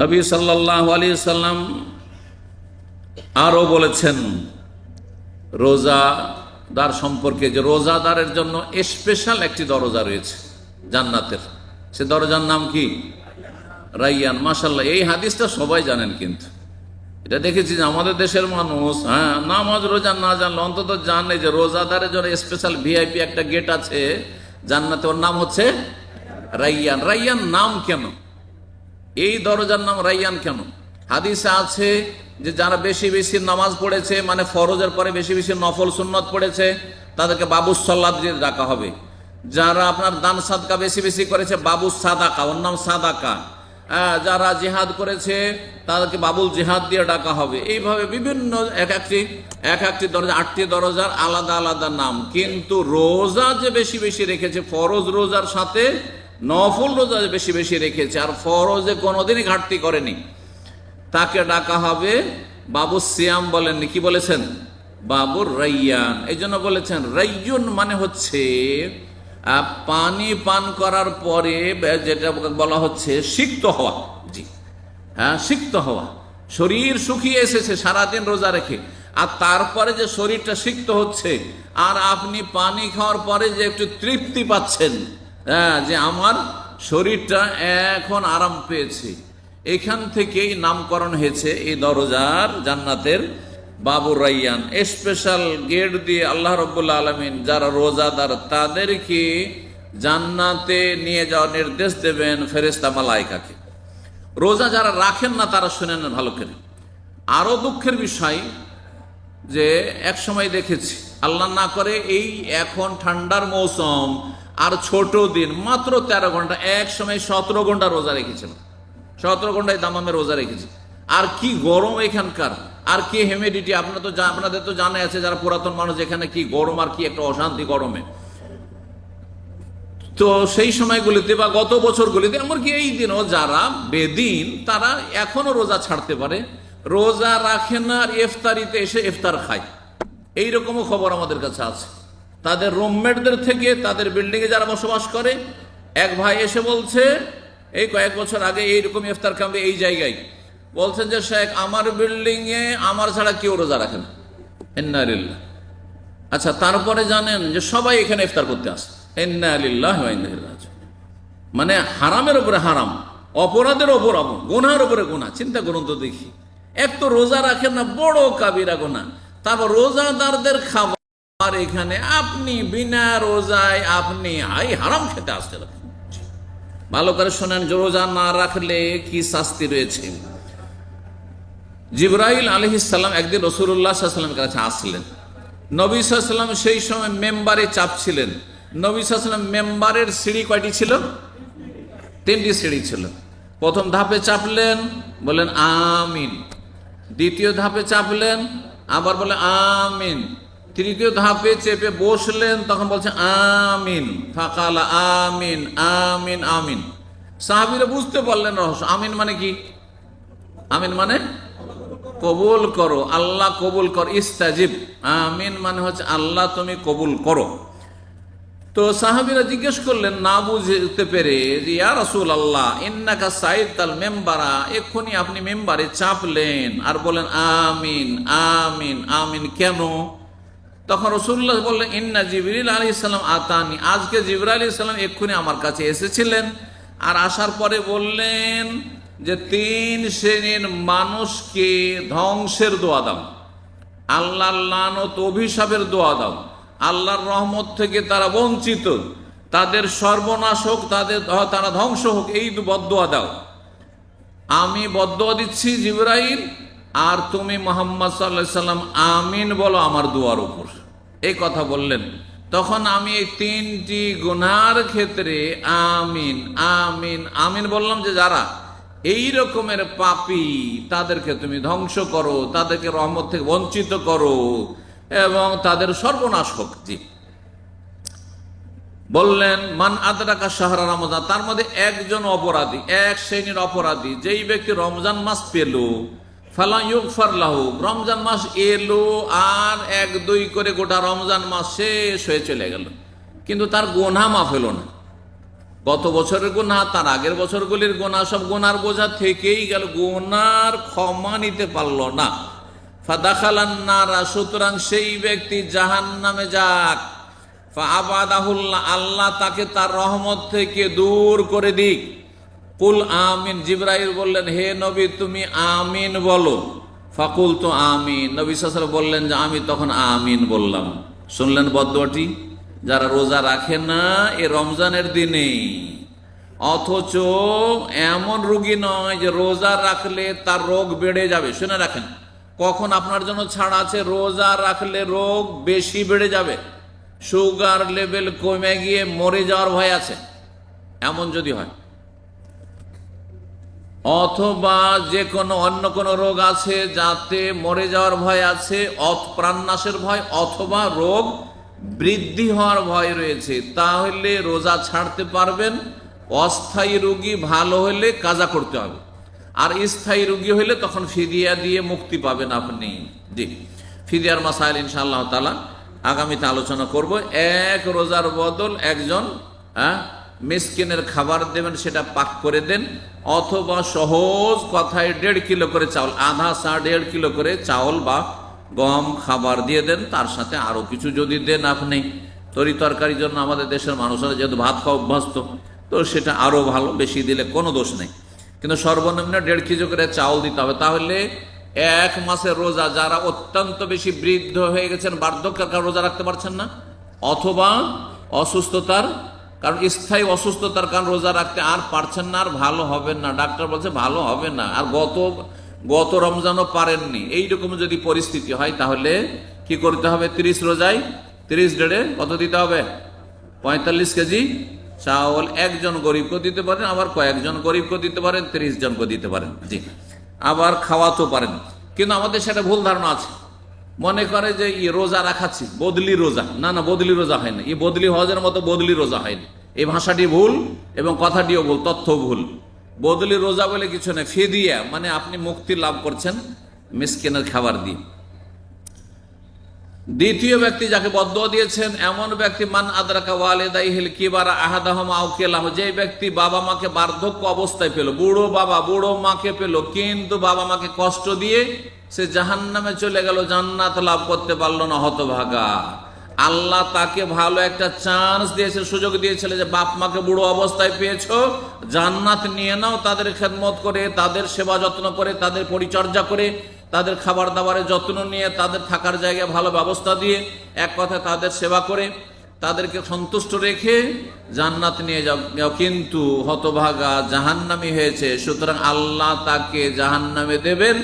নবী সাল্লাহ আলী সাল্লাম আরও বলেছেন রোজাদার সম্পর্কে যে রোজাদারের জন্য স্পেশাল একটি দরজা রয়েছে, জান্নাতের। সে দরজার নাম কি? রাইয়ান। মাসাল্লাহ এই হাদিসটা সবাই জানেন কিন্তু। এটা দেখেছি যে আমাদের দেশের মানুষ হ্যাঁ নামাজ, রোজা না জানলে অন্তত জানে যে রোজাদারের জন্য স্পেশাল ভিআইপি একটা গেট আছে, জান্নাতে ওর নাম হচ্ছে রাইয়ান। রাইয়ান নাম কেন? এই দরজার নাম রাইয়ান কেন? হাদিসে আছে যে যারা বেশি বেশি নামাজ পড়েছে মানে ফরজের পরে বেশি বেশি নফল সুন্নত পড়েছে তাদেরকে বাবু সল্লাদ দিয়ে ডাকা হবে। যারা আপনার দান সাদকা বেশি বেশি করেছে বাবু সাদাকা ওর নাম সাদাকা। হ্যাঁ, যারা জিহাদ করেছে তাদেরকে বাবুল জিহাদ দিয়ে ডাকা হবে। এইভাবে বিভিন্ন এক একটি এক একটি দরজা আটটি দরজার আলাদা আলাদা নাম। কিন্তু রোজা যে বেশি বেশি রেখেছে ফরজ রোজার সাথে নফল রোজা বেশি বেশি রেখেছে, আর ফরজে কোনোদিনই ঘাটতি করেনি। তাকে ডাকা হবে বাবু সিয়াম বলেননি, কি বলেছেন? বাবুর রাইয়ান। এই জন্য বলেছেন, রাইয়ুন মানে হচ্ছে পানি পান করার পরে যেটা বলা হচ্ছে সিক্ত হওয়া। জি। হ্যাঁ সিক্ত হওয়া। শরীর শুকিয়ে এসেছে, সারাদিন রোজা রেখে। আর তারপরে যে শরীরটা সিক্ত হচ্ছে, আর আপনি পানি খাওয়ার পরে যে একটু তৃপ্তি পাচ্ছেন হ্যাঁ যে আমার শরীরটা এখন আরাম পেয়েছে। এখান থেকেই নামকরণ হয়েছে এই দরজার জান্নাতের বাবুর রাইয়ান। স্পেশাল গেট দিয়ে আল্লাহ রব্বুল্লা আলমিন যারা রোজাদার, তাদেরকে জান্নাতে নিয়ে যাওয়ার নির্দেশ দেবেন ফেরেস্তা মালাইকাকে রোজা যারা রাখেন না, তারা শুনে নেন ভালো করে। আরও দুঃখের বিষয় যে এক সময় দেখেছি, আল্লাহ না করে এই এখন ঠান্ডার মৌসুম আর ছোট দিন, মাত্র তেরো ঘণ্টা, এক সময় সতেরো ঘণ্টা রোজা রেখেছিলাম সতেরো ঘন্টায় দামামে রোজা রেখেছি আর কি গরম এখানকার, আর কি হিউমিডিটি আপনার তো আপনাদের তো জানা আছে যারা পুরাতন মানুষ, এখানে কি গরম আর কি একটা অশান্তি গরমে। তো সেই সময়গুলিতে বা গত বছরগুলিতে, এমনকি এই দিনও যারা বেদিন, তারা এখনও রোজা ছাড়তে পারে। রোজা রাখে না আর ইফতারিতে এসে ইফতার খায়। এইরকমও খবর আমাদের কাছে আছে। তাদের রুমমেটদের থেকে তাদের বিল্ডিংয়ে যারা বসবাস করে, এক ভাই এসে বলছে, এই কয়েক বছর আগে এইরকম ইফতার কামবে এই জায়গায়। বলছেন যে, শেখ, আমার বিল্ডিংয়ে আমার ছাড়া কেউ রোজা রাখে না। আচ্ছা তারপরে জানেন যে সবাই এখানে ইফতার করতে আসে। রাজিউন। মানে হারামের উপরে হারাম, অপরাধের ওপর অপরাধ, গুনার উপরে গোনা চিন্তা করুন তো দেখি। এক তো রোজা রাখেন না, বড় কাবিরা গোনা তারপর রোজাদারদের খাবার এখানে আপনি বিনা রোজায় আপনি আই হারাম খেতে আসতে ভালো করে শোনেন রোজা না রাখলে কি শাস্তি রয়েছে? জিব্রাইল আলহিসাল্লাম একদিন রসুল্লাহ কাছে আসলেন। নবী সাল্লাম সেই সময় মেম্বারে চাপছিলেন। নবী সাল্লাম মেম্বারের সিঁড়ি কয়টি ছিল? তিনটি সিঁড়ি ছিল। প্রথম ধাপে চাপলেন বলেন আমিন। দ্বিতীয় ধাপে চাপলেন, আবার বলে আমিন। তৃতীয় ধাপে চেপে বসলেন, তখন বলছে, আমিন। ফাকালা, আমিন আমিন আমিন। সাহাবিরা বুঝতে পারলেন রহস্য। আমিন মানে কি? আমিন মানে কবুল করো, আল্লাহ কবুল কর, ইস্তাজিব। আমিন মানে হচ্ছে আল্লাহ তুমি কবুল করো। তো সাহাবিরা জিজ্ঞেস করলেন, না বুঝতে পেরে যে, ইয়া রাসূল আল্লাহ ইন্নাকা সাইদ তাল মেম্বারা, এক্ষুনি আপনি মেম্বারে চাপলেন। আর বলেন আমিন আমিন আমিন কেন? তখন রসুল্লাহ বললেন, ইন্না জিবরিল আলী ইসলাম আতানি। আজকে জিবর আলী ইসলাম এক্ষুনি আমার কাছে এসেছিলেন। আর আসার পরে বললেন যে, তিন শ্রেণির মানুষকে ধ্বংসের দোয়া দাও। আল্লাহর লানত অভিশাপের দোয়া দাও। আল্লাহর রহমত থেকে তারা বঞ্চিত। তাদের সর্বনাশ হোক, তাদের তারা ধ্বংস হোক, এই বদোয়া দাও। আমি বদোয়া দিচ্ছি জিব্রাইল আর তুমি মোহাম্মদ সাল্লাহ সাল্লাম, আমিন বলো আমার দুয়ার উপর। এই কথা বললেন। তখন আমি এই তিনটি গুনার ক্ষেত্রে আমিন আমিন আমিন বললাম যে যারা এই রকমের পাপি, তাদেরকে তুমি ধ্বংস করো, তাদেরকে রহমত থেকে বঞ্চিত করো এবং তাদের সর্বনাশ হোক বললেন, মান আদরাকা শাহরা রমজান, তার মধ্যে একজন অপরাধী, এক শ্রেণির অপরাধী, যেই ব্যক্তি রমজান মাস পেল ফালা ইউগফার লাহু। রমজান মাস এলো আর এক দুই করে গোটা রমজান মাস শেষ হয়ে চলে গেল। কিন্তু তার গোনা মাফ হলো না। গত বছরের গোনা, তার আগের বছরগুলির গোনা, সব গোনার বোঝা থেকেই গেল, গোনার ক্ষমা নিতে পারল না। ফাদাখালান্নারা সুতরাং সেই ব্যক্তি জাহান নামে যাক। আবাদাহুল্লাহ আল্লাহ, তাকে তার রহমত থেকে দূর করে দিক। কুল আমিন, জিব্রাইল বললেন, হে নবী, তুমি আমিন বলো। ফাকুল তো আমিন, নবী সাসর বললেন যে, আমি তখন আমিন বললাম। শুনলেন বদটি যারা রোজা রাখে না এ রমজানের দিনে, অথচ এমন রুগী নয় যে, রোজা রাখলে তার রোগ বেড়ে যাবে। শুনে রাখেন, কখন আপনার জন্য ছাড় আছে, রোজা রাখলে রোগ বেশি বেড়ে যাবে। সুগার লেভেল কমে গিয়ে মরে যাওয়ার ভয় আছে। এমন যদি হয় অথবা যে কোনো অন্য কোনো রোগ আছে যাতে মরে যাওয়ার ভয় আছে প্রাণনাশের ভয়, অথবা রোগ বৃদ্ধি হওয়ার ভয় রয়েছে। তাহলে রোজা ছাড়তে পারবেন, অস্থায়ী রোগী ভালো হলে কাজা করতে হবে। আর স্থায়ী রোগী হলে তখন ফিদিয়া দিয়ে মুক্তি পাবেন আপনি। জি। ফিদিয়ার মাসাইল ইনশাআল্লাহ তালা আগামীতে আলোচনা করব। এক রোজার বদল একজন হ্যাঁ মিসকিনের খাবার দেবেন, সেটা পাক করে দেন, অথবা সহজ কথায় দেড় কিলো করে চাউল, আধা সা দেড় কিলো করে চাউল বা গম খাবার দিয়ে দেন, তার সাথে আরও কিছু যদি দেন আপনি। তরি তরকারির জন্য আমাদের দেশের মানুষেরা যেহেতু ভাত খাওয়া অভ্যস্ত, তো সেটা আরও ভালো, বেশি দিলে কোনো দোষ নেই। কিন্তু সর্বনিম্ন দেড় কেজি করে চাউল দিতে হবে। তাহলে এক মাসের রোজা যারা অত্যন্ত বেশি বৃদ্ধ হয়ে গেছেন, বার্ধক্যের কারণে রোজা রাখতে পারছেন না, অথবা অসুস্থতার কারণ স্থায়ী অসুস্থতার কারণ রোজা রাখতে আর পারছেন না, আর ভালো হবে না। ডাক্তার বলছে, ভালো হবে না। আর গত গত রমজানও পারেননি। এইরকম যদি পরিস্থিতি হয়, তাহলে কি করতে হবে? তিরিশ রোজায়, তিরিশ ডেড়ে কত দিতে হবে? পঁয়তাল্লিশ কেজি চাউল। একজন গরিবকে দিতে পারেন, আবার কয়েকজন গরিবকে দিতে পারেন, তিরিশ জনকে দিতে পারেন। জি। আবার খাওয়াতেও পারেন। কিন্তু আমাদের সেটা ভুল ধারণা আছে। মনে করে যে ই রোজা রাখাচ্ছি বদলি রোজা। না না, বদলি রোজা হয় না ই বদলি হজের মতো বদলি রোজা হয়নি। এই ভাষাটি ভুল এবং কথাটিও ভুল তথ্য ভুল। বদলি রোজা বলে কিছু নেই। ফিদিয়া মানে আপনি মুক্তি লাভ করছেন, মিসকিনের খাবার দিয়ে। দ্বিতীয় ব্যক্তি যাকে বদ্ধ দিয়েছেন, এমন ব্যক্তি, মান আদরাকা ওয়ালেদাই হিল কিবারা আহাদাহম আউকেলাম যে ব্যক্তি বাবা মাকে বার্ধক্য অবস্থায় পেল, বুড়ো বাবা, বুড়ো মাকে পেল, কিন্তু বাবা মাকে কষ্ট দিয়ে সে জাহান নামে চলে গেল, জান্নাত লাভ করতে পারল না, হতভাগা। আল্লাহ তাকে ভালো একটা চান্স দিয়েছে, সুযোগ দিয়েছিল যে বাপ মাকে বুড়ো অবস্থায় পেয়েছ, জান্নাত নিয়ে নাও, তাদের খেদমত করে, তাদের সেবা যত্ন করে, তাদের পরিচর্যা করে তাদের খাবার দাবারের যত্ন নিয়ে তাদের থাকার জায়গায় ভালো ব্যবস্থা দিয়ে এক কথা তাদের সেবা করে, তাদেরকে সন্তুষ্ট রেখে জান্নাত নিয়ে যাও। কিন্তু হতভাগা জাহান্নামি হয়েছে। সুতরাং আল্লাহ তাকে জাহান্নামে দেবেন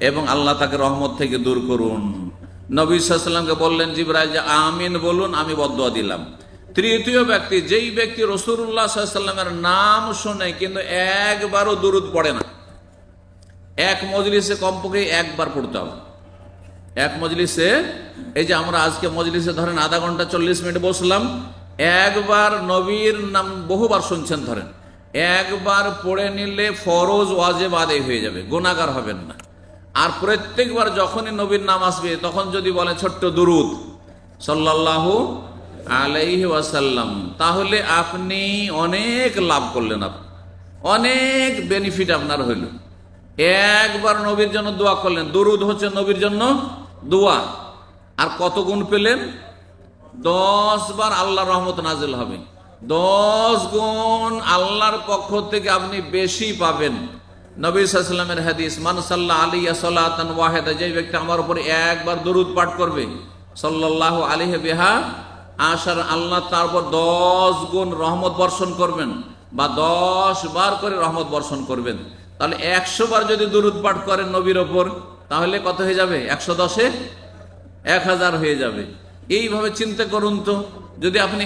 এবং আল্লাহ তাকে রহমত থেকে দূর করুন। নবী সাল্লামকে বললেন, জিব্রাইল, যে আমিন বলুন, আমি বদুয়া দিলাম। তৃতীয় ব্যক্তি, যেই ব্যক্তি রসুল্লাহ সাল্লামের নাম শোনে কিন্তু একবারও দুরুদ পড়ে না। এক মজলিসে কমপক্ষে একবার পড়তে হবে। এক মজলিসে, এই যে আমরা আজকে মজলিসে ধরেন আধা ঘণ্টা চল্লিশ মিনিট বসলাম, একবার নবীর নাম বহুবার শুনছেন ধরেন। একবার পড়ে নিলে ফরজ, ওয়াজেব আদায় হয়ে যাবে গুণাগার হবেন না। আর প্রত্যেকবার যখনই নবীর নাম আসবে, তখন যদি বলে ছোট্ট দুরুদ, সাল্লাল্লাহু আলাইহি ওয়াসাল্লাম, তাহলে আপনি অনেক লাভ করলেন আপনি অনেক বেনিফিট আপনার হইল। একবার নবীর জন্য দোয়া করলেন। দরুদ হচ্ছে নবীর জন্য দোয়া। আর কত গুণ পেলেন? দশ বার আল্লাহ রহমত নাজিল হবে। দশ গুণ আল্লাহর পক্ষ থেকে আপনি বেশি পাবেন। নবী সাল্লামের হাদিস মানসাল্লাহ আলী সাল্লাহ ওয়াহেদা যে ব্যক্তি আমার উপরে একবার দরুদ পাঠ করবে সাল্লাহ আলী বেহা আসার আল্লাহ তারপর দশ গুণ রহমত বর্ষণ করবেন বা দশ বার করে রহমত বর্ষণ করবেন। তাহলে একশো বার যদি দরুদ পাঠ করেন নবীর ওপর, তাহলে কত হয়ে যাবে? একশো দশে? এক হাজার হয়ে যাবে। এইভাবে চিন্তা করুন তো, যদি আপনি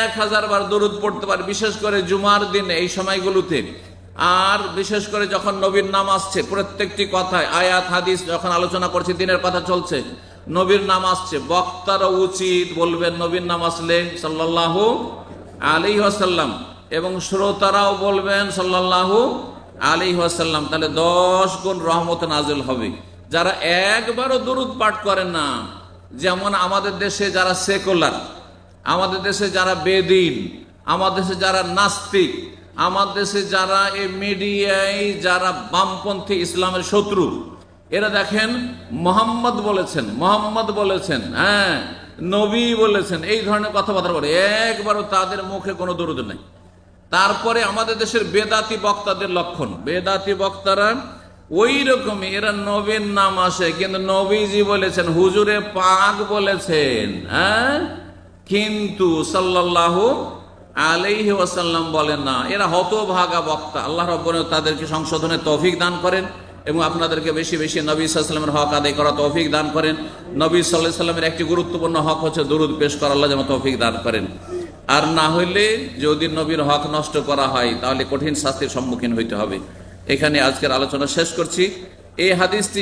এক হাজার বার দরুদ পড়তে পারেন, বিশেষ করে জুমার দিনে এই সময়গুলোতে, আর বিশেষ করে যখন নবীর নাম আসছে, প্রত্যেকটি কথায়, আয়াত, হাদিস, যখন আলোচনা করছে, দিনের কথা চলছে, নবীর নাম আসছে বক্তারও উচিত বলবেন, নবীর নাম আসলে সাল্লাহ আলী আসাল্লাম এবং শ্রোতারাও বলবেন সাল্লাহ আলী আসাল্লাম তাহলে দশ গুণ রহমত নাজিল হবে। যারা একবারও দরুদ পাঠ করেন না, যেমন আমাদের দেশে যারা সেকুলার, আমাদের দেশে যারা বেদিন, আমাদের দেশে যারা নাস্তিক আমার দেশে যারা এই মিডিয়ায় যারা বামপন্থী ইসলামের শত্রু, এরা দেখেন মোহাম্মদ বলেছেন মোহাম্মদ বলেছেন হ্যাঁ নবী বলেছেন, এই ধরনের কথাবার্তা বলে, একবারও তাদের মুখে কোনো দরুদ নেই। তারপরে আমাদের দেশের বেদাতি বক্তাদের লক্ষণ। বেদাতি বক্তারা ওই রকমই এরা নবীর নাম আসে, কিন্তু নবীজি বলেছেন, হুজুরে পাক বলেছেন হ্যাঁ? কিন্তু সাল্লাল্লাহু আলাইহি ওয়াসাল্লাম বলেন না, এরা হতভাগা বক্তা। আল্লাহ রব্বন তাদেরকে সংশোধনের তৌফিক দান করেন এবং আপনাদেরকে বেশি বেশি নবী সাল্লামের হক আদায় করা তৌফিক দান করেন। নবী সাল্লাহ সাল্লামের একটি গুরুত্বপূর্ণ হক হচ্ছে দুরুদ পেশ করা। আল্লাহ যেমন তৌফিক দান করেন। আর না হইলে যদি নবীর হক নষ্ট করা হয়, তাহলে কঠিন শাস্তির সম্মুখীন হইতে হবে। এখানে আজকের আলোচনা শেষ করছি। এই হাদিসটি